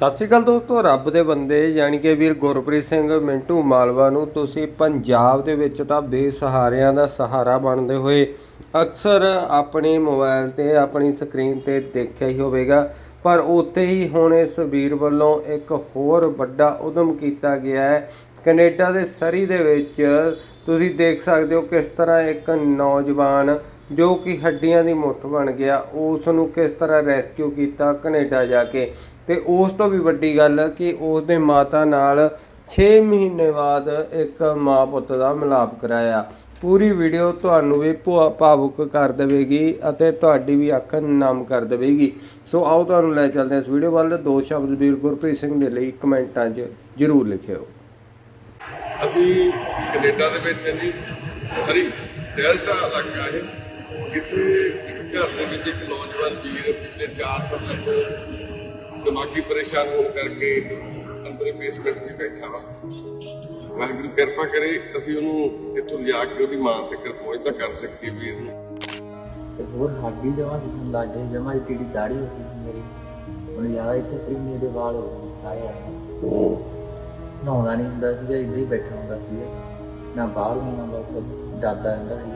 ਸਤਿ ਸ਼੍ਰੀ ਅਕਾਲ ਦੋਸਤੋ, ਰੱਬ ਦੇ ਬੰਦੇ, ਯਾਨੀ ਕਿ ਵੀਰ ਗੁਰਪ੍ਰੀਤ ਸਿੰਘ ਮਿੰਟੂ ਮਾਲਵਾ ਨੂੰ ਤੁਸੀਂ ਪੰਜਾਬ ਦੇ ਵਿੱਚ ਤਾਂ ਬੇਸਹਾਰਿਆਂ ਦਾ ਸਹਾਰਾ ਬਣਦੇ ਹੋਏ ਅਕਸਰ ਆਪਣੇ ਮੋਬਾਈਲ ਤੇ, ਆਪਣੀ ਸਕਰੀਨ ਤੇ ਦੇਖਿਆ ਹੀ ਹੋਵੇਗਾ। ਪਰ ਉੱਥੇ ਹੀ ਹੁਣ ਇਸ ਵੀਰ ਵੱਲੋਂ ਇੱਕ ਹੋਰ ਵੱਡਾ ਉਦਮ ਕੀਤਾ ਗਿਆ ਹੈ। ਕੈਨੇਡਾ ਦੇ ਸਰੀ ਦੇ ਵਿੱਚ ਤੁਸੀਂ ਦੇਖ ਸਕਦੇ ਹੋ ਕਿਸ ਤਰ੍ਹਾਂ ਇੱਕ ਨੌਜਵਾਨ ਜੋ ਕਿ ਹੱਡੀਆਂ ਦੀ ਮੁੱਠ ਬਣ ਗਿਆ ਉਸ ਨੂੰ ਕਿਸ ਤਰ੍ਹਾਂ ਰੈਸਕਿਊ ਕੀਤਾ ਕੈਨੇਡਾ ਜਾ ਕੇ? ਤੇ ਉਸ ਤੋਂ ਵੀ ਵੱਡੀ ਗੱਲ ਕਿ ਉਸ ਦੇ ਮਾਤਾ ਨਾਲ 6 ਮਹੀਨੇ ਬਾਅਦ ਇੱਕ ਮਾਂ ਪੁੱਤ ਦਾ ਮਿਲਾਪ ਕਰਾਇਆ। ਪੂਰੀ ਵੀਡੀਓ ਤੁਹਾਨੂੰ ਵੀ ਭੁਆ- ਭਾਵੁਕ ਕਰ ਦੇਵੇਗੀ ਅਤੇ ਤੁਹਾਡੀ ਵੀ ਅੱਖ ਨਮ ਕਰ ਦੇਵੇਗੀ। ਸੋ ਆਓ ਤੁਹਾਨੂੰ ਲੈ ਚੱਲਦੇ ਹਾਂ ਇਸ ਵੀਡੀਓ ਵੱਲ। ਦੋ ਸ਼ਬਦ ਵੀਰ ਗੁਰਪ੍ਰੀਤ ਸਿੰਘ ਦੇ ਲਈ ਕਮੈਂਟਾਂ 'ਚ ਜ਼ਰੂਰ ਲਿਖਿਓ। ਅਸੀਂ ਕੈਨੇਡਾ ਦੇ ਵਿੱਚ ਜੀ। ਸਰੀ ਡੈਲਟਾ ਇਲਾਕਾ ਹੈ। ਜਿੱਥੇ ਇੱਕ ਘਰ ਦੇ ਵਿੱਚ ਇੱਕ ਨੌਜਵਾਨ ਵੀਰ ਪਿਛਲੇ 4 ਸਾਲਾਂ ਤੋਂ ਦਿਮਾਗੀ ਪਰੇਸ਼ਾਨ ਹੋਣ ਕਰਕੇ ਅੰਦਰ ਬੇਸਮੈਂਟ 'ਚ ਬੈਠਾ ਵਾ। ਵਾਹਿਗੁਰੂ ਕਿਰਪਾ ਕਰੇ ਅਸੀਂ ਉਹਨੂੰ ਇੱਥੋਂ ਲਿਜਾ ਕੇ ਉਹਦੀ ਮਾਂ ਤੱਕ ਪਹੁੰਚਦਾ ਕਰ ਸਕੀਏ ਵੀਰ ਨੂੰ। ਤੇ ਹੋਰ ਹੱਡੀ ਜਮਾ ਦਿਸਣ ਲੱਗ ਗਈ ਜਮਾ ਇੱਡੀ ਦਾੜੀ ਹੋ ਗਈ ਸੀ ਮੇਰੀ। ਹੁਣ ਯਾਰ ਇੱਥੇ ਤੇਰੀ ਮੇਰੇ ਵਾਲ ਹੋ ਗਏ ਸਾਰੇ ਆ ਨਹਾਉਂਦਾ ਨਹੀਂ ਹੁੰਦਾ ਸੀਗਾ ਹੀ ਬੈਠਾ ਹੁੰਦਾ ਸੀਗਾ। ਨਾ ਬਾਹਰ ਨਾ ਬਸ ਡਰਦਾ ਰਹਿੰਦਾ ਸੀ।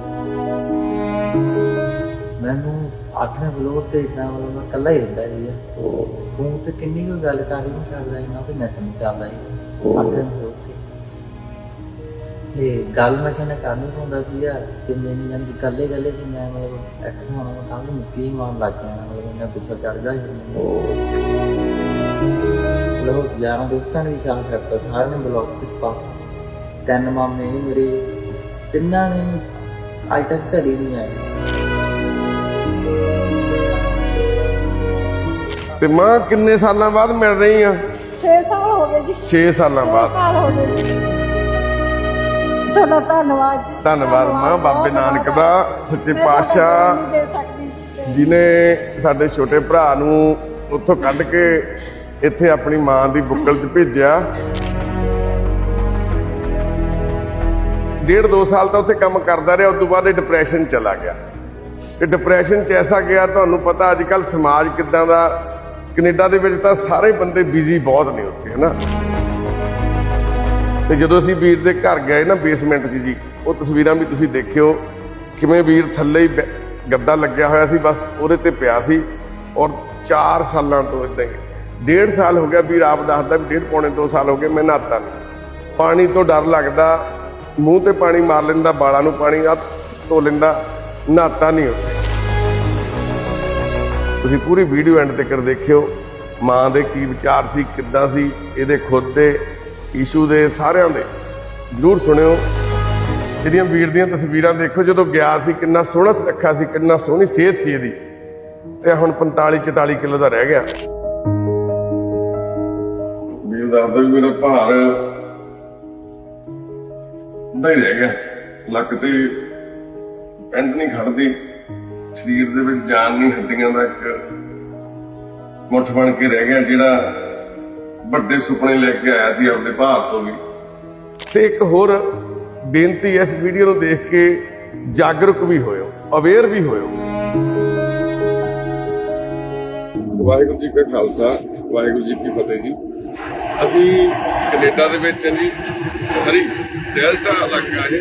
ਮੈਨੂੰ ਅੱਠਵੇਂ ਫਲੋਰ ਤੇ ਇਦਾਂ ਮਤਲਬ ਮੈਂ ਇਕੱਲਾ ਹੀ ਹੁੰਦਾ ਸੀਗਾ। ਫੋਨ ਤੇ ਕਿੰਨੀ ਕੋਈ ਗੱਲ ਕਰ ਨਹੀਂ ਸਕਦਾ ਇੰਨਾ ਵੀ ਨੈਟ ਨਹੀਂ ਚੱਲਦਾ ਸੀ ਅੱਠਵੇਂ ਫਲੋਰ ਤੇ। ਤੇ ਗੱਲ ਮੈਂ ਕਹਿੰਦਾ ਕਰਨੀ ਹੁੰਦਾ ਸੀ ਯਾਰ ਤੇ ਮੈਨੂੰ ਜਾਨ ਕਿ ਕੱਲੇ ਕੱਲੇ ਤੇ ਮੈਂ ਮਤਲਬ ਐਕਟ ਹੋਣਾ ਮੈਂ ਕੰਮ ਮੁੱਕੀ ਮਾਰਨ ਲੱਗ ਗਿਆ ਮਤਲਬ ਇੰਨਾ ਗੁੱਸਾ ਚੜਦਾ ਸੀ ਮਤਲਬ ਯਾਰਾਂ ਦੋਸਤਾਂ ਨੇ ਵੀ ਸ਼ਾਮ ਕਰਤਾ ਸਾਰਿਆਂ ਨੇ ਬਲੌਕ ਤੇ ਪਾ ਤਿੰਨ ਮਾਮੇ ਨੇ ਮੇਰੇ ਤਿੰਨਾਂ ਨੇ ਅੱਜ ਤੱਕ ਘਰੇ ਨਹੀਂ ਆਏ। ਤੇ ਮਾਂ ਕਿੰਨੇ ਸਾਲਾਂ ਬਾਅਦ ਮਿਲ ਰਹੀ ਆ? 6 ਸਾਲ ਹੋ ਗਏ ਜੀ। 6 ਸਾਲਾਂ ਛੇ ਸਾਲ ਹੋ ਗਏ ਜੀ। ਤੁਹਾਡਾ ਧੰਨਵਾਦ ਜੀ। ਧੰਨਵਾਦ ਮਾਂ ਬਾਬੇ ਨਾਨਕ। ਦਾ ਸੱਚੇ ਪਾਤਸ਼ਾਹ ਜਿਨੇ ਸਾਡੇ ਛੋਟੇ ਭਰਾ ਨੂੰ ਉੱਥੋਂ ਕੱਢ ਕੇ ਇੱਥੇ ਆਪਣੀ ਮਾਂ ਦੀ ਬੁੱਕਲ 'ਚ ਭੇਜਿਆ। ਡੇਢ ਦੋ ਸਾਲ ਤਾਂ ਉੱਥੇ ਕੰਮ ਕਰਦਾ ਰਿਹਾ, ਉਸ ਤੋਂ ਬਾਅਦ ਇਹ ਡਿਪਰੈਸ਼ਨ ਚਲਾ ਗਿਆ। ਤੇ ਡਿਪਰੈਸ਼ਨ 'ਚ ਐਸਾ ਗਿਆ, ਤੁਹਾਨੂੰ ਪਤਾ ਅੱਜ ਕੱਲ ਸਮਾਜ ਕਿੱਦਾਂ ਦਾ, ਕੈਨੇਡਾ ਦੇ ਵਿੱਚ ਤਾਂ ਸਾਰੇ ਬੰਦੇ ਬਿਜ਼ੀ ਬਹੁਤ ਨੇ ਉੱਥੇ, ਹਨਾ? ਤੇ ਜਦੋਂ ਅਸੀਂ ਵੀਰ ਦੇ ਘਰ ਗਏ ਨਾ ਬੇਸਮੈਂਟ ਸੀ ਜੀ, ਉਹ ਤਸਵੀਰਾਂ ਵੀ ਤੁਸੀਂ ਦੇਖਿਓ, ਕਿਵੇਂ ਵੀਰ ਥੱਲੇ ਹੀ ਬੈ- ਗੱਦਾ ਲੱਗਿਆ ਹੋਇਆ ਸੀ, ਬਸ ਉਹਦੇ ਤੇ ਪਿਆ ਸੀ। ਔਰ 4 ਸਾਲਾਂ ਤੋਂ ਇਦਾਂ ਹੀ, ਡੇਢ ਸਾਲ ਹੋ ਗਿਆ ਵੀਰ ਆਪ ਦੱਸਦਾ ਵੀ ਡੇਢ ਪੌਣੇ 2 ਸਾਲ ਹੋ ਗਏ, ਮੈਂ ਨਹਾਤਾ ਨਹੀਂ ਪਾਣੀ ਤੋਂ ਡਰ ਲੱਗਦਾ ਮੂੰਹ ਤੇ ਪਾਣੀ ਮਾਰ ਲੈਂਦਾ ਬਾਲਾਂ ਨੂੰ ਪਾਣੀ ਆ ਧੋ ਲੈਂਦਾ, ਨਹਾਤਾ ਨਹੀਂ ਉੱਥੇ। ਤੁਸੀਂ ਪੂਰੀ ਵੀਡੀਓ ਐਂਡ ਤੱਕ ਦੇਖਿਓ, ਮਾਂ ਦੇ ਕੀ ਵਿਚਾਰ ਸੀ, ਕਿੱਦਾਂ ਸੀ, ਇਹਦੇ ਖੁਦ ਦੇ, ਈਸ਼ੂ ਦੇ, ਸਾਰਿਆਂ ਦੇ। ਜਰੂਰ ਸੁਣਿਓ। ਇਹਦੀਆਂ ਵੀਰ ਦੀਆਂ ਤਸਵੀਰਾਂ ਦੇਖੋ, ਜਦੋਂ ਗਿਆ ਸੀ, ਕਿੰਨਾ ਸੋਹਣਾ ਸੁਰੱਖਿਆ ਸੀ, ਕਿੰਨਾ ਸੋਹਣੀ ਸਿਹਤ ਸੀ ਇਹਦੀ। ਤੇ ਹੁਣ 45 44 ਕਿਲੋ ਦਾ ਰਹਿ ਗਿਆ। ਵੀਰ ਦੱਸਦਾ ਵੀ ਮੇਰਾ ਭਾਰ ਦਾ ਹੀ ਰਹਿ ਗਿਆ। ਲੱਕ ਤੇ ਪੈਂਟ ਨਹੀਂ ਖੜਦੀ। ਸਰੀਰ ਦੇ ਵਿੱਚ ਜਾਨ ਨਹੀਂ ਹੱਡੀਆਂ ਦਾ ਇੱਕ ਮੁੱਠ ਬਣ ਕੇ ਰਹਿ ਗਿਆ, ਜਿਹੜਾ ਵੱਡੇ ਸੁਪਨੇ ਲੈ ਕੇ ਆਇਆ ਸੀ ਆਪਣੇ ਭਾਰਤ ਤੋਂ ਵੀ। ਤੇ ਇੱਕ ਹੋਰ ਬੇਨਤੀ ਇਸ ਵੀਡੀਓ ਨੂੰ ਦੇਖ ਕੇ ਜਾਗਰੂਕ ਵੀ ਹੋਇਓ ਅਵੇਅਰ ਵੀ ਹੋਇਓ। ਵਾਹਿਗੁਰੂ ਜੀ ਕਾ ਖਾਲਸਾ, ਵਾਹਿਗੁਰੂ ਜੀ ਕੀ ਫਤਿਹ ਜੀ। ਅਸੀਂ ਕੈਨੇਡਾ ਦੇ ਵਿੱਚ ਹਾਂ ਜੀ, ਸਰੀ। ਡੈਲਟਾ ਇਲਾਕਾ ਹੈ।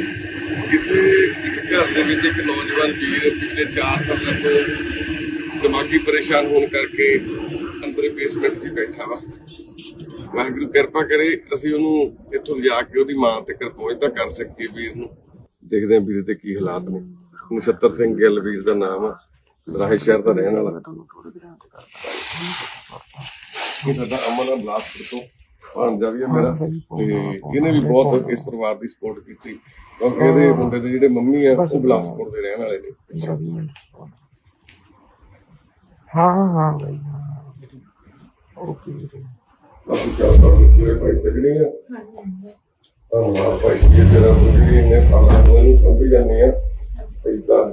ਜਿੱਥੇ ਇੱਕ ਘਰ ਦੇ ਵਿੱਚ ਇੱਕ ਨੌਜਵਾਨ ਵੀਰ ਪਿਛਲੇ 4 ਸਾਲਾਂ ਤੋਂ ਦਿਮਾਗੀ ਪਰੇਸ਼ਾਨ ਹੋਣ ਕਰਕੇ ਅੰਦਰ ਬੇਸਮੈਂਟ 'ਚ ਬੈਠਾ ਵਾ। ਵਾਹਿਗੁਰੂ ਕਿਰਪਾ ਕਰੇ ਅਸੀਂ ਉਹਨੂੰ ਇੱਥੋਂ ਲਿਜਾ ਕੇ ਉਹਦੀ ਮਾਂ ਤੱਕ ਪਹੁੰਚਦਾ ਕਰ ਸਕੀਏ ਵੀਰ ਨੂੰ ਦੇਖਦੇ ਹਾਂ ਵੀਰ ਦੇ ਕੀ ਹਾਲਾਤ ਨੇ। ਨਛੱਤਰ ਸਿੰਘ ਗਿੱਲ ਵੀਰ ਦਾ ਨਾਮ ਆ। ਰਾਹੇ ਸ਼ਹਿਰ ਦਾ ਰਹਿਣ ਵਾਲਾ। ਇਹ ਸਾਡਾ ਅਮਨ ਬਲਾਸਪੁਰ ਤੋਂ। ਭਾਂਜਾ ਵੀ ਮੇਰਾ ਤੇ ਇਹਨੇ ਵੀ ਬਹੁਤ ਇਸ ਪਰਿਵਾਰ ਦੀ ਸਪੋਰਟ ਕੀਤੀ। ਕਿਉਂਕਿ ਇਹਦੇ ਮੁੰਡੇ ਦੇ ਜਿਹੜੇ ਮੰਮੀ ਆ ਉਹ ਬਿਲਾਸਪੁਰ ਦੇ ਰਹਿਣ ਵਾਲੇ ਨੇ। ਹਾਂ ਹਾਂ ਬਾਈ ਓਕੇ ਬਾਕੀ ਚਾਹ ਤਾਂ ਕਿਹੜੇ ਭਾਈ ਤਗੜੇ ਆ? ਧੰਨਵਾਦ ਭਾਈ ਜੀ ਤੇਰਾ ਤੁਸੀਂ ਇੰਨੇ ਸਾਲਾਂ ਤੋਂ ਇਹਨੂੰ ਸਮਝ ਜਾਂਦੇ ਆ। ਇਦਾਂ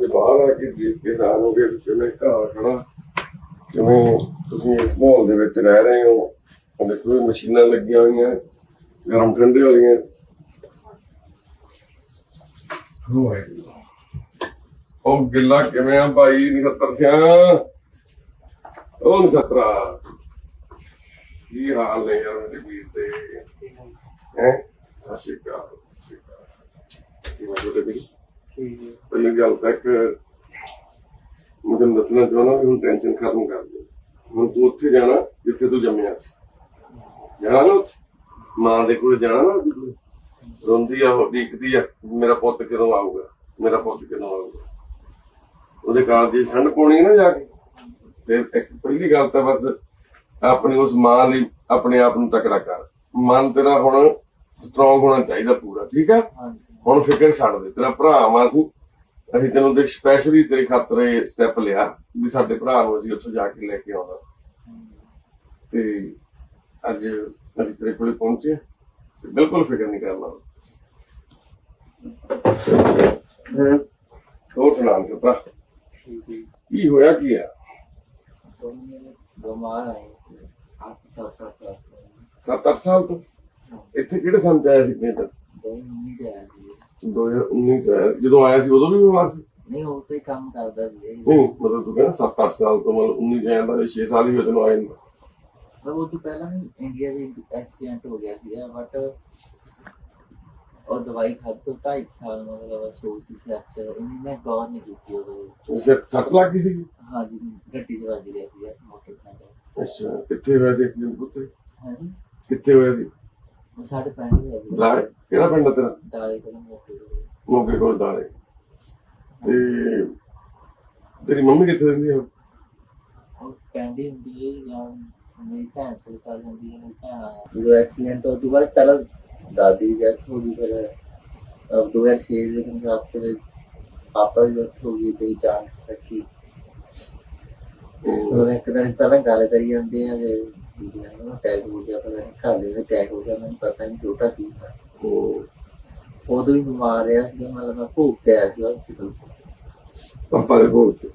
ਇਸ ਮਾਹੌਲ ਦੇ ਰਹੇ ਹੋ? ਉਹਦੇ ਕੋਈ ਮਸ਼ੀਨਾਂ ਲੱਗੀਆਂ ਹੋਈਆਂ ਗਰਮ ਠੰਡੇ ਵਾਲੀਆਂ ਹੋਏ ਉਹ ਗਿੱਲਾ ਕਿਵੇਂ ਆ ਭਾਈ? 79 ਸਿਆ ਉਹ 79 ਕੀ ਹਾਲ ਨੇ ਯਾਰ ਮੇਰੇ ਵੀਰ ਦੇ? ਹੈ? ਸਤਿ ਸ਼੍ਰੀ ਅਕਾਲ ਸਤਿ ਸ਼੍ਰੀ ਅਕਾਲ। ਕੀ ਬਾਤ ਹੈ ਹੈ। ਪਹਿਲੀ ਗੱਲ ਤੱਕ ਮੈਂ ਤੈਨੂੰ ਦੱਸਣਾ ਚਾਹੁੰਦਾ ਵੀ ਹੁਣ ਟੈਨਸ਼ਨ ਖਤਮ ਕਰ ਦੇ ਹੁਣ ਤੂੰ ਉੱਥੇ ਜਾਣਾ ਜਿੱਥੇ ਤੂੰ ਜੰਮਿਆ ਸੀ। ਜਾਣਾ ਨਾ ਉੱਥੇ? ਮਾਂ ਦੇ ਕੋਲ ਜਾਣਾ ਨਾ ਉਹਦੇ ਕੋਲ। ਰੋਂਦੀ ਆ ਉਹ ਡੀਕਦੀ ਆ ਵੀ ਮੇਰਾ ਪੁੱਤ ਕਦੋਂ ਆਊਗਾ? ਮੇਰਾ ਪੁੱਤ ਕਦੋਂ ਆਊਗਾ? ਉਹਦੇ ਕਾਲ ਦੀ ਠੰਡ ਪਾਉਣੀ ਨਾ ਜਾ ਕੇ। ਤੇ ਇੱਕ ਪਹਿਲੀ ਗੱਲ ਤਾਂ ਬਸ ਆਪਣੀ ਉਸ ਮਾਂ ਲਈ ਆਪਣੇ ਆਪ ਨੂੰ ਤਕੜਾ ਕਰ। ਮਨ ਤੇਰਾ ਹੁਣ ਸਟਰੋਂਗ ਹੋਣਾ ਚਾਹੀਦਾ ਪੂਰਾ ਠੀਕ ਹਾਂਜੀ। ਹੁਣ ਫਿਕਰ ਛੱਡ ਦੇ ਤੇਰਾ ਭਰਾ ਮਾਂ ਤੂੰ। ਅਸੀਂ ਤੈਨੂੰ ਦੇਖ ਸਪੈਸ਼ਲੀ ਤੇਰੇ ਖਾਤਰ ਇਹ ਸਟੈਪ ਲਿਆ ਵੀ ਸਾਡੇ ਭਰਾ ਨੂੰ ਅਸੀਂ ਉੱਥੋਂ ਜਾ ਕੇ ਲੈ ਕੇ ਆਉਣਾ। ਤੇ ਅੱਜ ਅਸੀਂ ਤੇਰੇ ਕੋਲੇ ਪਹੁੰਚੇ ਤੇ ਬਿਲਕੁਲ ਫਿਕਰ ਨਹੀਂ ਕਰਨਾ। ਹੋਰ ਸੁਣਾ ਹੈ। ਕੀ ਹੋਇਆ ਕੀ ਆ? ਸੱਤ ਅੱਠ ਸਾਲ ਤੋਂ? ਇੱਥੇ ਕਿਹੜੇ ਸੰਨ ਚ ਆਇਆ ਸੀ। ਸੀ 2019 ਚ ਆਇਆ ਜਦੋਂ ਆਇਆ ਸੀ ਉਦੋਂ ਵੀ ਬਿਮਾਰ ਸੀ? ਨਹੀਂ ਉਹ ਤੇ ਕੰਮ ਕਰਦਾ ਸੀ। ਨਹੀਂ ਮਤਲਬ ਤੂੰ ਕਹਿੰਦਾ 7-8 ਸਾਲ ਤੋਂ ਮਤਲਬ 19 ਚ ਆਇਆ ਤਾਂ 6 ਸਾਲ ਹੀ ਹੋਏ ਤੈਨੂੰ ਆਏ ਨੂੰ। ਪਰ ਉਹ ਤੋਂ ਪਹਿਲਾਂ ਵੀ ਇੰਡੀਆ ਦੇ ਐਕਸੀਡੈਂਟ ਹੋ ਗਿਆ ਸੀ ਬਟ ਉਹ ਦਵਾਈ ਖਾਦ ਤੋਂ ਤਾਂ ਇੱਕ ਸਾਲ ਮਤਲਬ ਸੋਚ ਦੀ ਫ੍ਰੈਕਚਰ ਇੰਨੀ ਮੈਂ ਗੌਰ ਨਹੀਂ ਕੀਤੀ ਉਦੋਂ ਸਿਰ ਸੱਟ ਲੱਗ ਗਈ ਸੀ ਹਾਂਜੀ ਗੱਡੀ ਚ ਵੱਜ ਗਿਆ ਸੀ ਮੋਟਰਸਾਈਕਲ। ਅੱਛਾ ਕਿੱਥੇ ਹੋਇਆ ਸੀ ਐਕਸੀਡੈਂਟ ਪੁੱਤੇ ਹਾਂਜੀ। ਕਿੱਥੇ ਹੋਇਆ ਉਹ ਸਾਡੇ ਪਿੰਡ ਹੀ ਹੈ ਡਾਲੇ ਕਿਹੜਾ ਪਿੰਡ ਤੇਰਾ? ਡਾਲੇ ਕੋਲ ਮੋਟਰ ਮੋਗੇ ਕੋਲ ਡਾਲੇ। ਤੇ ਤੇਰੀ ਮੰਮੀ ਕਿੱਥੇ ਰਹਿੰਦੀ ਆ? ਉਹ ਪਿੰਡ ਹੀ ਹੁੰਦੀ ਹੈ ਜਾਂ ਮੇਰੀ ਭੈਣ ਤੋਂ ਸਾਲ ਹੁੰਦੀ ਹੈ ਮੇਰੀ ਭੈਣ ਆਇਆ। ਜਦੋਂ ਐਕਸੀਡੈਂਟ ਤੋਂ ਦੁਬਾਰਾ ਪਹਿਲਾਂ ਦਾਦੀ ਦੀ ਡੈਥ ਹੋ ਗਈ ਫਿਰ ਅਬ 2006 ਦੇ ਵਿੱਚ ਫਿਰ ਪਾਪਾ ਦੀ ਡੈਥ ਹੋ ਗਈ ਤੇ ਚਾਂਸ ਰੱਖੀ ਉਹ ਇੱਕ ਦਿਨ ਪਹਿਲਾਂ ਗੱਲ ਕਰੀ ਜਾਂਦੇ ਆ ਕਿ ਦੂਜਿਆਂ ਨੂੰ ਅਟੈਕ ਹੋ ਗਿਆ ਪਤਾ ਨਹੀਂ ਘਰ ਦੇ ਅਟੈਕ ਹੋ ਗਿਆ ਮੈਨੂੰ ਪਤਾ ਨਹੀਂ ਛੋਟਾ ਸੀ। ਉਹ ਉਦੋਂ ਹੀ ਬਿਮਾਰ ਰਿਹਾ ਸੀ ਮਤਲਬ ਮੈਂ ਭੂਖ ਤੇ ਆਇਆ ਸੀ ਹਸਪੀਟਲ ਪਾਪਾ ਦੇ ਕੋਲ ਚ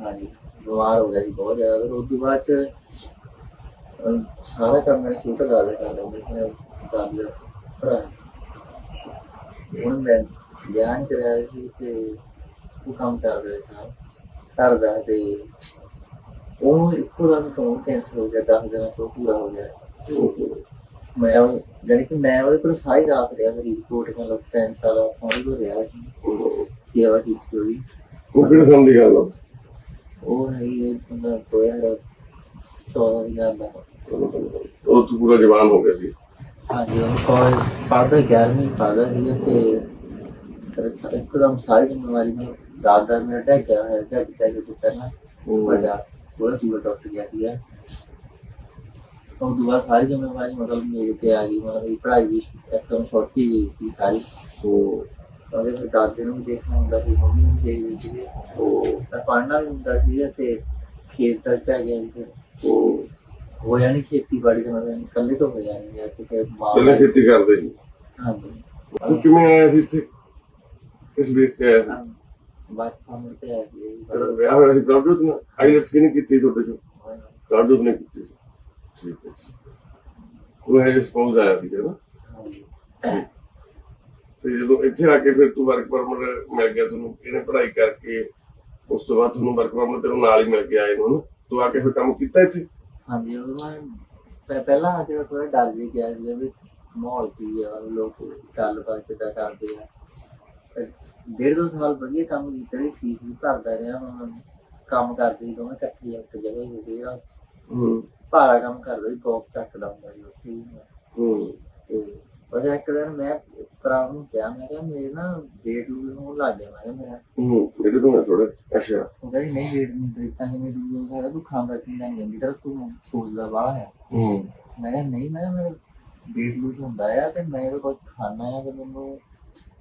ਹਾਂਜੀ ਬਿਮਾਰ ਹੋ ਗਿਆ ਸੀ ਬਹੁਤ ਜ਼ਿਆਦਾ। ਫਿਰ ਉਸ ਤੋਂ ਬਾਅਦ ਸਾਰਾ ਕੰਮ ਮੈਂ ਛੋਟਾ ਦਾਦਾ ਕਰ ਲੈਂਦਾ ਮੈਂ ਦਾਦਾ ਭਰਾ। ਹੁਣ ਮੈਂ ਗਿਆਨ ਕਰਿਆ ਸੀ ਤੇ ਉਹ ਕੰਮ ਕਰ ਰਿਹਾ ਸੀ ਕਰਦਾ ਤੇ ਉਹ ਇੱਕੋ ਦਮ ਤੋਂ ਕੈਂਸਰ ਹੋ ਗਿਆ ਦਸ ਦਿਨਾਂ ਤੋਂ ਪੂਰਾ ਹੋ ਗਿਆ। ਮੈਂ ਉਹ- ਜਾਣੀ ਕਿ ਮੈਂ ਉਹਦੇ ਕੋਲ ਸਾਰੀ ਰਾਤ ਰਿਹਾ ਮੇਰੀ ਰਿਪੋਰਟ ਮਤਲਬ ਤਿੰਨ ਸਾਲ ਉਹਦੇ ਕੋਲ ਰਿਹਾ ਸੀ। ਸੇਵਾ ਕੀਤੀ ਹੋਈ ਉਹ ਕਿਹੜੇ ਦੀ ਗੱਲ ਉਹ ਹੈ ਦੋ ਹਜ਼ਾਰ ਚੌਦਾਂ ਦੀ ਗੱਲ ਹੈ ਉਹ ਤੂੰ ਪੂਰਾ ਜਵਾਨ ਹੋ ਗਿਆ ਸੀ ਹਾਂਜੀ ਉਹ ਕਾਲਜ ਪੜ੍ਹਦਾ 11ਵੀਂ ਪੜ੍ਹਦਾ ਸੀ ਤੇ ਇੱਕਦਮ ਸਾਰੀ ਜ਼ਿੰਮੇਵਾਰੀ ਨੂੰ ਰਾਤ ਦਾ ਮੇਰਾ ਟੈਕ ਗਿਆ ਹੈ ਟੈਕ ਟੈਕ ਤੋਂ ਪਹਿਲਾਂ ਉਹ ਵੱਡਾ ਪੂਰਾ ਚੂੜਾ ਟੁੱਟ ਗਿਆ ਸੀ ਉਹ ਦੁਬਾਰਾ ਸਾਰੀ ਜ਼ਿੰਮੇਵਾਰੀ ਮਤਲਬ ਮੇਰੇ ਤੇ ਆ ਗਈ ਮਤਲਬ ਇਹ ਪੜ੍ਹਾਈ ਵੀ ਇੱਕਦਮ ਛੁੱਟ ਗਈ ਸੀ ਸਾਰੀ। ਉਹ ਉਹਦੇ ਫਿਰ ਦਾਦੇ ਨੂੰ ਦੇਖਣਾ ਹੁੰਦਾ ਸੀ ਮੰਮੀ ਨੂੰ ਦੇਖਦੀ ਸੀ। ਉਹ ਮੈਂ ਪੜ੍ਹਨਾ ਵੀ ਹੁੰਦਾ ਸੀ ਤੇ ਖੇਤ ਤੱਕ ਪੈ ਗਿਆ ਸੀ। ਉਹ ਹੋਇਆ ਨਹੀਂ ਖੇਤੀਬਾੜੀ ਦਾ ਮਤਲਬ ਇਕੱਲੇ ਤੋਂ ਹੋ ਜਾਣੀ ਹੈ ਤੇ ਫਿਰ ਮਾਂ ਪਹਿਲਾਂ ਖੇਤੀ ਕਰਦੇ ਸੀ ਹਾਂਜੀ। ਤੂੰ ਕਿਵੇਂ ਆਇਆ ਸੀ ਇੱਥੇ? ਕਿਸ ਬੇਸ ਤੇ ਆਇਆ ਸੀ? ਬਾਤ ਕੰਮ ਤੇ ਆ ਗਈ ਤੇਰਾ ਵਿਆਹ ਹੋਇਆ ਸੀ ਪ੍ਰਭਜੋਤ ਨਾਲ। ਆਈਲੈਟਸ ਕਿਹਨੇ ਕੀਤੀ ਛੋਟੇ ਛੋਟੇ ਪ੍ਰਭਜੋਤ ਨੇ ਕੀਤੀ ਸੀ। ਠੀਕ ਹੈ ਉਹ ਹੈ ਸਪੋਜ਼ ਆਇਆ ਸੀ ਨਾ? ਤੇ ਜਦੋਂ ਇੱਥੇ ਆ ਕੇ ਫਿਰ ਤੂੰ ਵਰਕ ਪਰਮਿਟ ਮਿਲ ਗਿਆ ਤੁਹਾਨੂੰ ਇਹਨੇ ਪੜ੍ਹਾਈ ਕਰਕੇ ਉਸ ਤੋਂ ਬਾਅਦ ਤੁਹਾਨੂੰ ਵਰਕ ਪਰਮਿਟ ਤੇਰੇ ਨਾਲ ਹੀ ਮਿਲ ਗਿਆ ਇਹਨੂੰ ਨਾ? ਤੂੰ ਆ ਕੇ ਫਿਰ ਕੰਮ ਕੀਤਾ ਇੱਥੇ? ਹਾਂਜੀ ਉਹ ਮੈਂ ਪਹਿ- ਪਹਿਲਾਂ ਕੇ ਥੋੜਾ ਡਰ ਵੀ ਗਿਆ ਸੀ ਵੀ ਮਾਹੌਲ ਕੀ ਆ ਲੋਕ ਗੱਲਬਾਤ ਕਿੱਦਾਂ ਕਰਦੇ ਆ। ਤੇ ਡੇਢ ਦੋ ਸਾਲ ਵਧੀਆ ਕੰਮ ਕੀਤਾ ਵੀ ਫੀਸ ਵੀ ਭਰਦਾ ਰਿਹਾ ਹੁਣ ਕੰਮ ਕਰਦੇ ਸੀ ਦੋਵੇਂ ਇਕੱਠੇ ਇੱਕ ਜਗ੍ਹਾ ਹੀ ਹੁੰਦੇ ਆ ਹੂੰ। ਭਾਰਾ ਕੰਮ ਕਰਦਾ ਸੀ ਗੋਪ ਚੱਕਦਾ ਹੁੰਦਾ ਸੀ ਉੱਥੇ ਹੀ। ਹੂੰ। ਤੇ ਉਹਦੇ ਇੱਕ ਦਿਨ ਮੈਂ ਭਰਾ ਨੂੰ ਕਿਹਾ ਮੈਂ ਕਿਹਾ ਮੇਰੇ ਨਾ ਵੇਟ ਲੂਜ਼ ਹੋਣ ਲੱਗ ਗਿਆ ਮੈਂ ਕਿਹਾ ਮੇਰਾ। ਹੂੰ ਜਿਹੜੇ ਤੋਂ ਥੋੜਾ ਅੱਛਾ। ਉਹ ਕਹਿੰਦੀ ਨਹੀਂ ਵੇਟ ਨਹੀਂ ਦਿੱਤਾ ਕਿ ਮੈਂ ਲੂਜ਼ ਹੋ ਸਕਦਾ ਤੂੰ ਖਾਂਦਾ ਪੀਂਦਾ ਨਹੀਂ ਜਾਂਦੀ ਤਾਂ ਤੂੰ ਸੋਚਦਾ ਬਾਹਲਾ ਹੈ। ਹੂੰ। ਮੈਂ ਕਿਹਾ ਨਹੀਂ ਮੈਂ ਮੇਰਾ ਵੇਟ ਲੂਜ਼ ਹੁੰਦਾ ਆ ਤੇ ਮੈਂ ਤਾਂ ਕੁਝ ਖਾਣਾ ਆ ਤੇ ਮੈਨੂੰ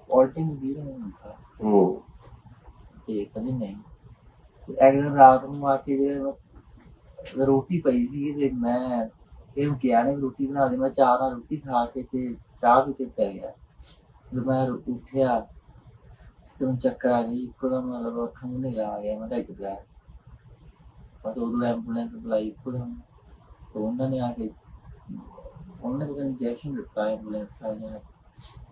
ਉਲਟੀ ਵੀ ਨਹੀਂ ਹੁੰਦਾ। ਹੂੰ। ਤੇ ਕਹਿੰਦੀ ਨਹੀਂ। ਤੇ ਇੱਕ ਦਿਨ ਰਾਤ ਨੂੰ ਆ ਕੇ ਜਿਹੜੇ ਮੈਂ- ਰੋਟੀ ਪਈ ਸੀ ਤੇ ਮੈਂ ਇਹਨੂੰ ਕਿਹਾ ਨੇ ਰੋਟੀ ਬਣਾ ਦੇ। ਮੈਂ ਚਾਹ ਨਾਲ ਰੋਟੀ ਖਾ ਕੇ ਤੇ ਚਾਹ ਵੀ ਕੇ ਪੈ ਗਿਆ। ਜਦੋਂ ਮੈਂ ਰੋ- ਉੱਠਿਆ ਤੇ ਉਹ ਚੱਕਰ ਆ ਗਈ ਇੱਕੋ ਮਤਲਬ ਅੱਖਾਂ ਨੂੰ ਨਿਗਾਹ ਆ ਗਿਆ, ਮੈਂ ਡਿੱਗ ਪਿਆ। ਬਸ ਉਦੋਂ ਐਂਬੂਲੈਂਸ ਬੁਲਾਈ ਇੱਕੋ ਦਮ ਉਹਨਾਂ ਨੇ ਆ ਕੇ, ਉਹਨਾਂ ਨੇ ਇੰਜੈਕਸ਼ਨ ਦਿੱਤਾ ਐਂਬੂਲੈਂਸ ਵਾਲਿਆਂ ਨੇ।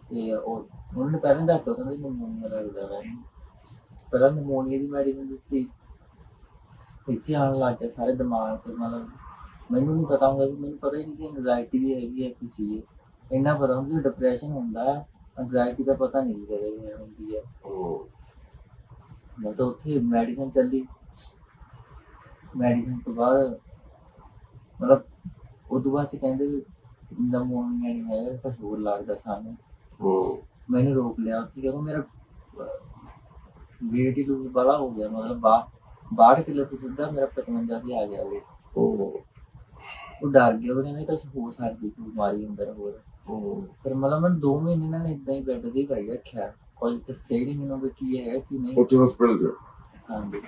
ਤੇ ਉਹ, ਉਹਨਾਂ ਨੇ ਪਹਿਲਾਂ ਦੱਸਤਾ ਕਹਿੰਦੇ ਨਮੂਨੀਆ ਲੱਗਦਾ ਵਾ। ਇਹਨੂੰ। ਪਹਿਲਾਂ ਨਮੂਨੀਆ ਦੀ ਮੈਡੀਸਨ ਦਿੱਤੀ। ਇੱਥੇ ਆਉਣ ਲੱਗ ਗਿਆ, ਸਾਰੇ ਦਿਮਾਗ ਤੇ ਮਤਲਬ ਮੈਨੂੰ ਨਹੀਂ ਪਤਾ ਹੁੰਦਾ ਸੀ ਮੈਨੂੰ ਪਤਾ ਹੀ ਨਹੀਂ ਸੀ ਐਂਜ਼ਾਇਟੀ ਵੀ ਹੈਗੀ ਹੈ ਕੁਝ ਚੀਜ਼ ਇੰਨਾ ਪਤਾ ਹੁੰਦਾ ਕਿ ਡਿਪਰੈਸ਼ਨ ਹੁੰਦਾ ਐਂਗਜ਼ਾਇਟੀ ਦਾ ਪਤਾ ਨਹੀਂ ਕਰੇਗਾ ਹੁੰਦੀ ਹੈ। ਮੈਂ ਤਾਂ ਉੱਥੇ ਮੈਡੀਸਨ ਚੱਲੀ। ਮੈਡੀਸਨ ਤੋਂ ਬਾਅਦ ਮਤਲਬ ਉਹ ਤੋਂ ਚ ਕਹਿੰਦੇ ਨਮੋਨੀਆ ਨਹੀਂ ਹੈ ਕੁਝ ਹੋਰ ਲੱਗਦਾ ਸਾਨੂੰ। ਮੈਨੇ ਰੋਕ ਲਿਆ ਉੱਥੇ ਕਿਉਂਕਿ ਮੇਰਾ ਵੇਟ ਹੀ ਲੂਜ਼ ਬੜਾ ਹੋ ਗਿਆ ਮਤਲਬ 62 ਕਿਲੋ ਤੋਂ ਸਿੱਧਾ ਮੇਰਾ 55 ਤੇ ਆ ਗਿਆ weight ਉਹ ਡਰ ਗਿਆ ਉਹਨੇ ਕਹਿੰਦਾ ਕੁਝ ਹੋ ਸਕਦੀ ਬਿਮਾਰੀ ਅੰਦਰ ਹੋਰ। ਪਰ ਮਤਲਬ ਮੈਂ 2 ਮਹੀਨੇ ਨਾਲ ਇਦਾਂ ਹੀ ਬੈੱਡ ਤੇ ਹੀ ਪਾਈ ਰੱਖਿਆ। ਕੁਝ ਤਾਂ ਸਹੀ ਨਹੀਂ ਮੈਨੂੰ ਵੀ ਕੀ ਹੈ ਕੀ ਨਹੀਂ। ਉੱਥੇ ਹਸਪੀਟਲ ਚ। ਹਾਂਜੀ।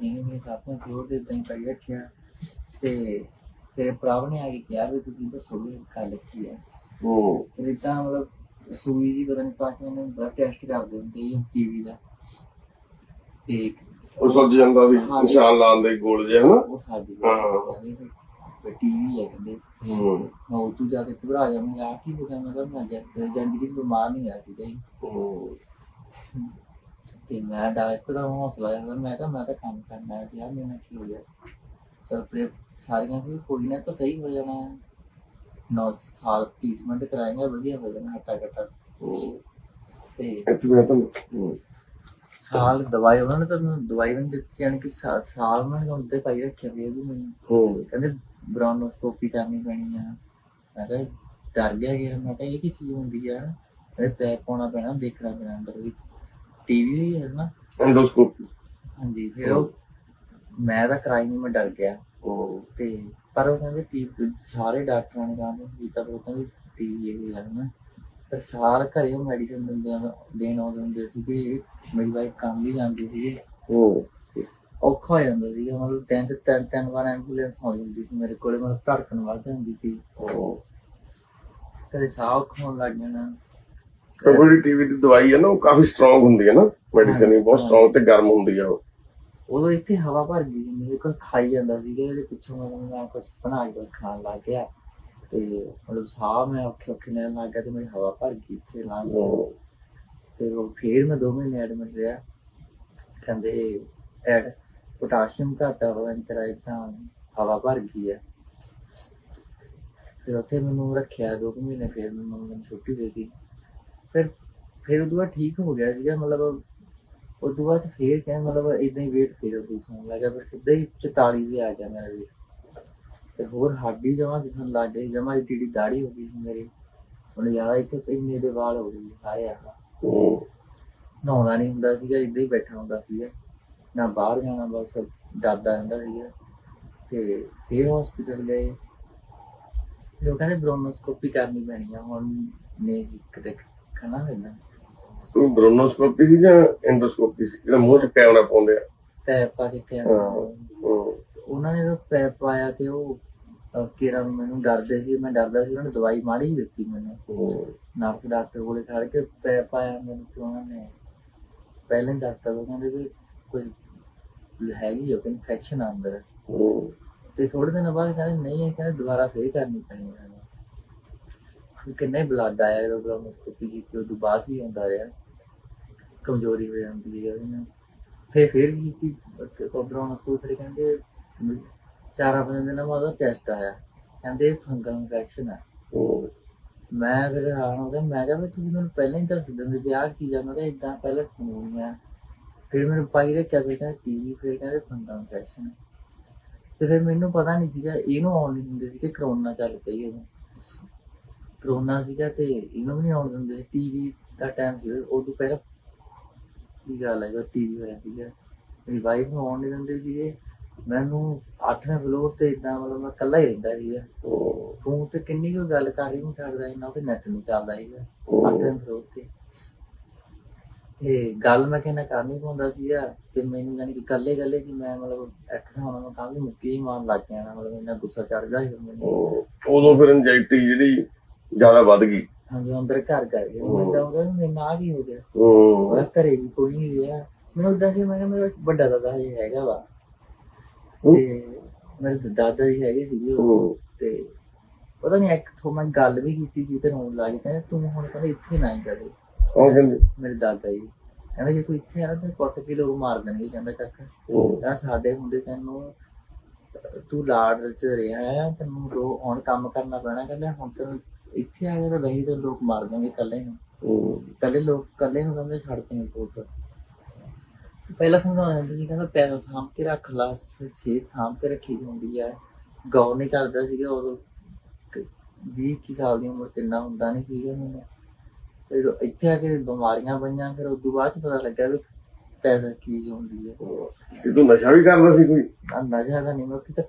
ਨਹੀਂ ਮੇਰੇ ਸਾਥ ਨੇ ਫਲੋਰ ਤੇ ਇਦਾਂ ਹੀ ਪਾਈ ਰੱਖਿਆ। ਤੇ ਤੇਰੇ ਭਰਾ ਨੇ ਆ ਕੇ ਕਿਹਾ ਵੀ ਤੁਸੀਂ ਦੱਸੋ ਵੀ ਗੱਲ ਕੀ ਹੈ। ਹੂੰ ਫਿਰ ਮਤਲਬ ਸੂਈ ਦੀ ਪਤਾ ਨਹੀਂ ਪਾ ਕੇ ਮੈਨੂੰ ਬਲੱਡ ਟੈਸਟ ਕਰਦੇ ਹੁੰਦੇ ਸੀ ਟੀਵੀ ਦਾ। ਤੇ ਉਹ ਸੁੱਜ ਜਾਂਦਾ ਹਾਂ। ਨਿਸ਼ਾਨ ਲਾਉਣ ਦੇ ਗੋਲ ਜਿਹਾ ਹਨਾ? ਉਹ ਸਾਡੀ ਹਾਂ। ਟੀਵੀ ਹੈ ਕਹਿੰਦੇ। ਹੂੰ ਮੈਂ ਉਹ ਤੂੰ ਜਾ ਕੇ ਘਬਰਾ ਗਿਆ ਮੈਂ ਆ ਕੀ ਹੋ ਗਿਆ? ਮੈਂ ਕਿਹਾ ਮੈਂ ਜ- ਜ਼ਿੰਦਗੀ 'ਚ ਬਿਮਾਰ ਨਹੀਂ ਆ ਸੀ ਕਈ। ਤੇ ਮੈਂ ਡਾਕਟਰ ਦਾ ਹੌਸਲਾ ਜਾਂਦਾ ਮੈਂ ਕਿਹਾ ਮੈਂ ਤਾਂ ਕੰਮ ਕਰਨਾ ਹੈ ਯਾਰ ਮੇਰੇ ਨਾਲ ਕੀ ਹੋ ਗਿਆ? ਚਲ ਫਿਰ ਸਾਰੀਆਂ ਵੀ ਕੋਈ ਨਾ ਤਾਂ ਸਹੀ ਹੋ ਜਾਣਾ ਹੈ। ਨੌ ਸਾਲ ਟ੍ਰੀਟਮੈਂਟ ਕਰਾਏਗਾ ਵਧੀਆ ਹੋ ਜਾਣਾ ਹਟਾ ਘਟਾ। ਤੇ ਸਾਲ ਦਵਾਈ ਉਹਨਾਂ ਨੇ ਤਾਂ ਮੈਨੂੰ ਦਵਾਈ ਵੀ ਨਹੀਂ ਦਿੱਤੀ ਯਾਨੀ ਕਿ ਸਾਲ ਮੈਂ ਹੁਣ ਤੇ ਪਾਈ ਰੱਖਿਆ ਵੀ ਇਹ ਵੀ ਮੈਨੂੰ। ਹੂੰ ਕਹਿੰਦੇ ਬ੍ਰੌਨੋਸਕੋਪੀ ਕਰਨੀ ਪੈਣੀ ਆ। ਮੈਂ ਕਿਹਾ ਡਰ ਗਿਆ ਕਿ ਮੈਂ ਕਿਹਾ ਇਹ ਕੀ ਚੀਜ਼ ਹੁੰਦੀ ਆ? ਇਹ ਪੈਪ ਪਾਉਣਾ ਪੈਣਾ ਦੇਖਣਾ ਪੈਣਾ ਅੰਦਰ ਵੀ। ਟੀਵੀ ਵੀ ਹੈ ਨਾ? ਐਂਡੋਸਕੋਪੀ ਹਾਂਜੀ ਫਿਰ ਉਹ ਮੈਂ ਤਾਂ ਕਰਾਈ ਨਹੀਂ ਮੈਂ ਡਰ ਗਿਆ। ਤੇ ਪਰ ਉਹ ਕਹਿੰਦੇ ਟੀ ਸਾਰੇ ਡਾਕਟਰਾਂ ਨੇ ਕੰਮ ਕੀਤਾ ਪਰ ਉਹ ਕਹਿੰਦੇ ਟੀਵੀ ਇਹ ਹੈ ਨਾ। ਪਰ ਸਾਰ ਘਰੇ ਉਹ ਮੈਡੀਸਿਨ ਦਿੰਦੇ ਆ ਦੇਣ ਆਉਂਦੇ ਹੁੰਦੇ ਸੀ ਕਿ ਮੇਰੀ ਵਾਈਫ ਕੰਮ ਵੀ ਜਾਂਦੀ ਸੀ ਹੂੰ ਤੇ ਔਖਾ ਹੋ ਜਾਂਦਾ ਸੀ ਮਤਲਬ ਤਿੰਨ ਤੇ ਤਿੰਨ ਤਿੰਨ ਵਾਰ ਐਂਬੂਲੈਂਸ ਹੋ ਜਾਂਦੀ ਸੀ ਮੇਰੇ ਕੋਲੇ ਮਤਲਬ ਧੜਕਣ ਵੱਧ ਜਾਂਦੀ ਸੀ। ਹੂੰ ਕਦੇ ਸਾਹ ਔਖਾ ਹੋਣ ਲੱਗ ਜਾਣਾ। ਕੋਈ ਟੀਵੀ ਦੀ ਦਵਾਈ ਹੈ ਨਾ ਉਹ ਕਾਫੀ ਸਟਰੋਂਗ ਹੁੰਦੀ ਹੈ ਨਾ ਮੈਡੀਸਨ ਬਹੁਤ ਸਟਰੋਂਗ ਤੇ ਗਰਮ ਹੁੰਦੀ ਆ ਉਹ। ਉਦੋਂ ਇੱਥੇ ਹਵਾ ਭਰ ਗਈ ਸੀ ਮੇਰੇ ਕੋਲ ਖਾਈ ਜਾਂਦਾ ਸੀ ਇਹਦੇ ਪਿੱਛੋਂ ਮੈਂ ਕੁਝ ਬਣਾ ਕੇ ਖਾਣ ਲੱਗ ਗਿਆ। ਤੇ ਮਤਲਬ ਸਾਹ ਮੈਂ ਔਖੇ ਔਖੇ ਲੈਣ ਲੱਗ ਗਿਆ ਤੇ ਮੇਰੀ ਹਵਾ ਭਰ ਗਈ ਇੱਥੇ ਲਾਂ ਹੂੰ। ਫਿਰ ਉਹ ਫਿਰ ਮੈਂ ਦੋ ਮਹੀਨੇ ਐਡਮਿਟ ਰਿਹਾ। ਕਹਿੰਦੇ ਐਡ ਪੋਟਾਸ਼ੀਅਮ ਘੱਟ ਆ ਪਤਾ ਨਹੀਂ ਤੇਰਾ ਇਦਾਂ ਹਵਾ ਭਰ ਗਈ ਹੈ ਫਿਰ ਉੱਥੇ ਮੈਨੂੰ ਰੱਖਿਆ ਦੋ ਕੁ ਮਹੀਨੇ ਫਿਰ ਮੈਨੂੰ ਮੈਨੂੰ ਛੁੱਟੀ ਦੇ ਦਿੱਤੀ ਫਿਰ ਫਿਰ ਉਦੋਂ ਬਾਅਦ ਠੀਕ ਹੋ ਗਿਆ ਸੀਗਾ ਮਤਲਬ ਉਦੋਂ ਬਾਅਦ ਫੇਰ ਕਹਿੰਦੇ ਮਤਲਬ ਇਦਾਂ ਹੀ weight ਫੇਰ ਰਿਡਿਊਸ ਹੋਣ ਲੱਗਾ ਫਿਰ ਸਿੱਧਾ ਹੀ 44 ਵੀ ਆ ਗਿਆ ਮੇਰਾ weight ਤੇ ਹੋਰ ਹੱਡੀ ਜਮਾ ਦਿਸਣ ਲੱਗ ਗਈ ਜਮਾ ਏਡੀ ਦਾੜੀ ਹੋ ਗਈ ਸੀ ਮੇਰੀ ਹੁਣ ਯਾਰ ਇੱਥੇ ਤੇ ਮੇਰੇ ਵਾਲ ਹੋ ਗਏ ਸੀ ਸਾਰੇ ਆ ਹੂੰ ਨਹਾਉਂਦਾ ਨਹੀਂ ਹੁੰਦਾ ਸੀਗਾ ਇਦਾਂ ਹੀ ਬੈਠਾ ਹੁੰਦਾ ਸੀਗਾ ਨਾ ਬਾਹਰ ਜਾਣਾ ਬਸ ਡਰਦਾ ਰਹਿੰਦਾ ਸੀਗਾ। ਤੇ ਫਿਰ ਹਸਪੀਟਲ ਗਏ। ਉਹ ਕਹਿੰਦੇ ਬ੍ਰੋਨੋਸਕੋਪੀ ਕਰਨੀ ਪੈਣੀ ਆ ਹੁਣ ਨੇ ਕਿਤੇ ਖਾਣਾ ਲੈਣਾ। ਉਹ ਬ੍ਰੋਨੋਸਕੋਪੀ ਸੀ ਜਾਂ ਐਂਡੋਸਕੋਪੀ ਸੀ? ਜਿਹੜਾ ਮੂੰਹ ਚ ਕੈਮਰਾ ਪਾਉਂਦੇ ਆ। ਪੈਪ ਪਾ ਕੇ ਹੂੰ ਉਹਨਾਂ ਨੇ ਤਾਂ ਪੈਪ ਪਾਇਆ ਤੇ ਉਹ ਅਹ, ਕੇਰਾ ਮੈਨੂੰ ਡਰਦੇ ਸੀ ਮੈਂ ਡਰਦਾ ਸੀ ਉਹਨਾਂ ਨੇ ਦਵਾਈ ਮਾੜੀ ਹੀ ਦਿੱਤੀ ਮੈਨੂੰ। ਨਰਸ ਡਾਕਟਰ ਕੋਲੇ ਖੜ ਕੇ ਪੈਪ ਪਾਇਆ ਮੈਨੂੰ ਤੇ ਉਹਨਾਂ ਨੇ। ਪਹਿਲਾਂ ਦੱਸਤਾ ਉਹ ਕਹਿੰਦੇ ਵੀ ਕੋਈ ਹੈਗੀ ਹੋ ਇਨਫੈਕਸ਼ਨ ਅੰਦਰ ਹੂੰ। ਤੇ ਥੋੜੇ ਦਿਨ ਬਾਅਦ ਕਹਿੰਦੇ ਨਹੀਂ ਇਹ ਕਹਿੰਦੇ ਦੁਬਾਰਾ ਫੇਰ ਕਰਨੀ ਪੈਣੀ ਹੈ। ਫਿਰ ਕਿੰਨੇ ਬਲੱਡ ਆਇਆ ਜਦੋਂ ਬ੍ਰੋਨੋਸਕੋਪੀ ਕੀਤੀ ਉਹ ਤੋਂ ਬਾਅਦ ਹੀ ਹੁੰਦਾ ਰਿਹਾ। ਕਮਜ਼ੋਰੀ ਹੋ ਜਾਂਦੀ ਹੈ ਉਹਦੇ ਨਾਲ। ਫੇਰ ਫੇਰ ਕੀਤੀ? ਬ੍ਰੋਨੋਸਕੋਪੀ ਫਿਰ ਕਹਿੰਦੇ ਚਾਰਾਂ ਪੰਜ ਦਿਨਾਂ ਬਾਅਦ ਟੈਸਟ ਆਇਆ। ਕਹਿੰਦੇ ਫੰਗਲ ਇਨਫੈਕਸ਼ਨ ਹੈ। ਹੂੰ। ਮੈਂ ਫਿਰ ਹੋ ਗਿਆ। ਮੈਂ ਕਿਹਾ ਤੁਸੀਂ ਮੈਨੂੰ ਪਹਿਲਾਂ ਹੀ ਦੱਸ ਦਿੰਦੇ ਵੀ ਆਹ ਚੀਜ਼ ਮੈਂ ਕਿਹਾ ਇਦਾਂ ਪਹਿਲਾਂ ਸੁਣੀ ਆ ਫਿਰ ਮੈਨੂੰ ਪਾਈ ਰੱਖਿਆ ਵੀ ਕਹਿੰਦੇ ਟੀਵੀ ਫਿਰ ਕਹਿੰਦੇ ਫੰਗਲ ਇਨਫੈਕਸ਼ਨ ਤੇ ਫਿਰ ਮੈਨੂੰ ਪਤਾ ਨਹੀਂ ਸੀਗਾ, ਇਹਨੂੰ ਆਉਣ ਨਹੀਂ ਦਿੰਦੇ ਸੀ ਕਿ ਕਰੋਨਾ ਚੱਲ ਪਈ ਉਦੋਂ ਕਰੋਨਾ ਸੀਗਾ ਤੇ ਇਹਨੂੰ ਵੀ ਨਹੀਂ ਆਉਣ ਦਿੰਦੇ ਸੀ। ਟੀਵੀ ਦਾ ਟਾਈਮ ਸੀ, ਉਦੋਂ ਪਹਿਲਾਂ ਕੀ ਗੱਲ ਹੈ ਜਦੋਂ ਟੀਵੀ ਹੋਇਆ ਸੀਗਾ। ਮੇਰੀ ਵਾਈਫ ਨੂੰ ਆਉਣ ਨਹੀਂ ਦਿੰਦੇ ਸੀਗੇ। ਮੈਨੂੰ 8ਵੇਂ ਫਲੋਰ ਤੇ ਇਦਾਂ ਮਤਲਬ ਮੈਂ ਇਕੱਲਾ ਹੀ ਰਹਿੰਦਾ ਸੀਗਾ। ਫੋਨ ਤੇ ਕਿੰਨੀ ਕੋਈ ਗੱਲ ਕਰ ਹੀ ਨਹੀਂ ਸਕਦਾ, ਇੰਨਾ ਤੇ ਨੈਟ ਨਹੀਂ ਚੱਲਦਾ ਸੀਗਾ ਹੂੰ। ਫਲੋਰ ਤੇ। ਤੇ ਗੱਲ ਮੈਂ ਕਿਹਨਾਂ ਕਰ ਨਹੀਂ ਪਾਉਂਦਾ ਸੀਗਾ ਤੇ ਮੈਨੂੰ ਯਾਨੀ ਕਿ ਇਕੱਲੇ ਇਕੱਲੇ ਕਿ ਮੈਂ ਮਤਲਬ ਇੱਕ ਹਿਸਾਬ ਨਾਲ ਮੈਂ ਕਾਹਲੀ ਮੁੱਕੀ ਹੀ ਮਾਰਨ ਲੱਗ ਗਿਆ ਨਾ ਮਤਲਬ ਇੰਨਾ ਗੁੱਸਾ ਚੜ ਗਿਆ ਸੀ ਮੈਨੂੰ। ਹੂੰ। ਉਦੋਂ ਫਿਰ ਐਂਜਾਈਟੀ ਜਿਹੜੀ ਜ਼ਿਆਦਾ ਵੱਧ ਗਈ। ਹਾਂਜੀ ਅੰਦਰ ਘਰ ਕਰ ਗਿਆ ਮੈਂ ਉਹਦਾ ਮੇਰੇ ਨਾਲ ਕੀ ਹੋ ਗਿਆ। ਹੂੰ। ਉਹਦਾ ਘਰੇ ਵੀ ਕੋਈ ਨਹੀਂ ਰਿਹਾ। ਮੈਨੂੰ ਉਦਾਂ ਸੀ ਮੈਂ ਕਿਹਾ ਮੇਰਾ ਵੱਡਾ ਦਾਦਾ ਹਜੇ ਹੈਗਾ ਵਾ। ਹੂੰ। ਤੇ ਮੇਰੇ ਦਾਦਾ ਜੀ ਹੈਗੇ ਸੀਗੇ ਉਹ। ਹੂੰ। ਤੇ ਪਤਾ ਨਹੀਂ ਇੱਕ ਥੋ ਮੈਂ ਗੱਲ ਵੀ ਕੀਤੀ ਸੀ ਤੇ ਰੋਣ ਲੱਗ ਗਿਆ ਕਹਿੰਦੇ ਤੂੰ ਹੁਣ ਕਹਿੰਦੇ ਇੱਥੇ ਨਾ ਹੀ ਉਹ ਕਹਿੰਦੇ ਮੇਰੇ ਦਾਦਾ ਜੀ। ਕਹਿੰਦੇ ਜੇ ਤੂੰ ਇੱਥੇ ਆ ਨਾ ਤੇ ਕੁੱਟ ਕੇ ਲੋਕ ਮਾਰ ਦੇਣਗੇ ਕਹਿੰਦਾ ਕਾਕਾ। ਕਹਿੰਦਾ ਸਾਡੇ ਹੁੰਦੇ ਤੈਨੂੰ ਤੂੰ ਲਾੜ ਚ ਰਿਹਾ ਹੈ ਤੈਨੂੰ ਰੋ ਹੁਣ ਕੰਮ ਕਰਨਾ ਪੈਣਾ ਕਹਿੰਦਾ ਹੁਣ ਤੈਨੂੰ ਇੱਥੇ ਆ ਕੇ ਤਾਂ ਵਹੀ ਤੇ ਲੋਕ ਮਾਰ ਦੇਣਗੇ ਇਕੱਲੇ ਨੂੰ। ਇਕੱਲੇ ਲੋਕ ਇਕੱਲੇ ਨੂੰ ਕਹਿੰਦੇ ਛੱਡ ਕੇ ਕੋਟ ਪਹਿਲਾਂ ਸਮਝਾਉਂਦਾ ਸੀ ਕਹਿੰਦਾ ਪੈਸਾ ਸਾਂਭ ਕੇ ਰੱਖ ਲਾ ਸੇ ਸਾਂਭ ਕੇ ਰੱਖੀ ਹੁੰਦੀ ਹੈ ਗੌਰ ਨਹੀਂ ਕਰਦਾ ਸੀਗਾ ਉਦੋਂ 20 ਕੀ ਸਾਲ ਦੀ ਉਮਰ ਚ ਇੰਨਾ ਹੁੰਦਾ ਨਹੀਂ ਸੀਗਾ ਮੈਨੂੰ। ਜਦੋਂ ਇੱਥੇ ਆ ਕੇ ਬਿਮਾਰੀਆਂ ਪਈਆਂ ਫਿਰ ਉਦੋਂ ਬਾਅਦ ਚ ਪਤਾ ਲੱਗਾ ਵੀ ਪੈਸਾ ਕੀ ਹੁੰਦੀ ਹੈ। ਤੇ ਤੂੰ ਨਸ਼ਾ ਵੀ ਕਰਦਾ ਸੀ ਕੋਈ? ਨਾ ਨਸ਼ਾ ਦਾ ਨਹੀਂ ਮੈਂ ਕਿਤੇ